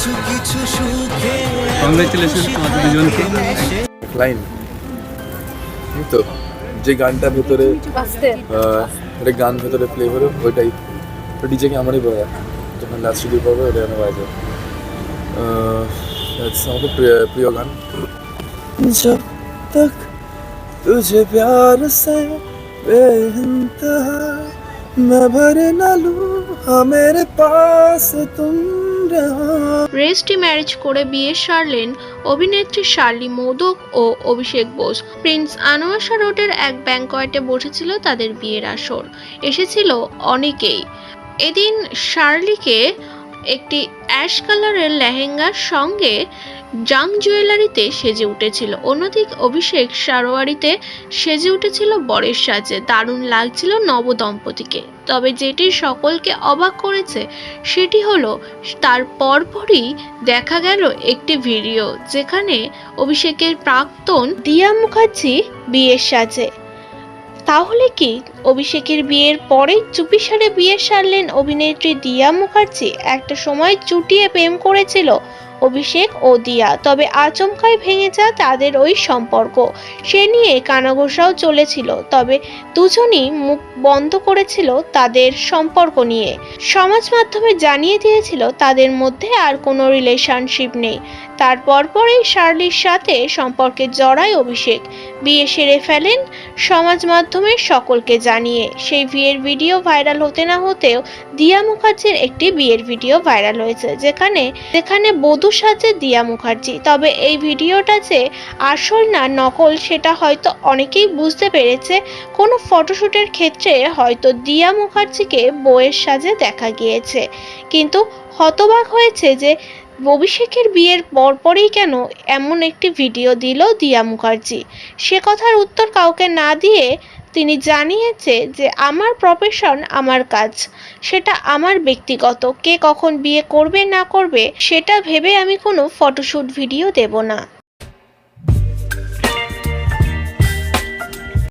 কিছু কিছু সুখে কংগ্রেচুলেশন তোমাদের দুজনকে লাইন এই তো যে গানটা ভেতরে বাঁচতে আহ, একটা গান ভেতরে প্লে করে ওইটাই তো ডিজেকে আমারই বাজা যখন লাস্ট স্টুডিও পাবে ওটাই আমার বাজে আহ, that's আমাকে প্রিয় প্রিয় গান जब तक तुझे प्यार से बेइंतहा मैं भर न लूं हाँ मेरे पास तुम রেজিস্ট্রি ম্যারেজ করে বিয়ে সারলেন অভিনেত্রী শার্লি মোদক ও অভিষেক বোস। প্রিন্স আনোয়াশা রোডের এক ব্যাংকয়েটে বসেছিল তাদের বিয়ের আসর। এসেছিল অনেকেই। এদিন শার্লিকে একটি অ্যাশ কালারের লেহেঙ্গার সঙ্গে জাং জুয়েলারিতে সেজে উঠেছিল। অন্যদিকে অভিষেক সারোয়ারিতে সেজে উঠেছিল বরের সাজে। দারুণ লাগছিল নবদম্পতিকে। তবে যেটি সকলকে অবাক করেছে, সেটি হলো, তার পরপরই দেখা গেল একটি ভিডিও, যেখানে অভিষেকের প্রাক্তন দিয়া মুখার্জি বিয়ের সাজে। তাহলে কি? অভিষেকের বিয়ের পরেই চুপিসারে বিয়ে সারলেন অভিনেত্রী দিয়া মুখার্জি। একটা সময় চুটিয়ে প্রেম করেছিল অভিষেক ও দিয়া, তবে আচমকায় ভেঙে যায় তাদের ওই সম্পর্ক। সে নিয়ে কানাঘোষাও চলেছিল, তবে দুজনই মুখ বন্ধ করেছিল তাদের সম্পর্ক নিয়ে। সমাজ মাধ্যমে জানিয়ে দিয়েছিল তাদের মধ্যে আর কোনো রিলেশনশিপ নেই। তারপর পরেই শার্লির সাথে সম্পর্কে জড়ায় অভিষেক। বিয়ে সেরে ফেলেন সমাজ মাধ্যমে সকলকে জানিয়ে। সেই বিয়ের ভিডিও ভাইরাল হতে না হতেও দিয়া মুখার্জির একটি বিয়ের ভিডিও ভাইরাল হয়েছে, যেখানে যেখানে বধূ সাজে দিয়া মুখার্জি। তবে এই ভিডিওটা যে আসল না নকল, সেটা হয়তো অনেকেই বুঝতে পেরেছে। কোনো ফটোশ্যুটের ক্ষেত্রে হয়তো দিয়া মুখার্জিকে বউয়ের সাজে দেখা গিয়েছে। কিন্তু হতবাক হয়েছে যে অভিষেকের বিয়ের পরপরই কেন এমন একটি ভিডিও দিল দিয়া মুখার্জি? সে কথার উত্তর কাউকে না দিয়ে তিনি জানিয়েছে যে, আমার প্রফেশন আমার কাজ। সেটা আমার ব্যক্তিগত। কে কখন বিয়ে করবে না করবে, সেটা ভেবে আমি কোনো ফটোশ্যুট ভিডিও দেব না।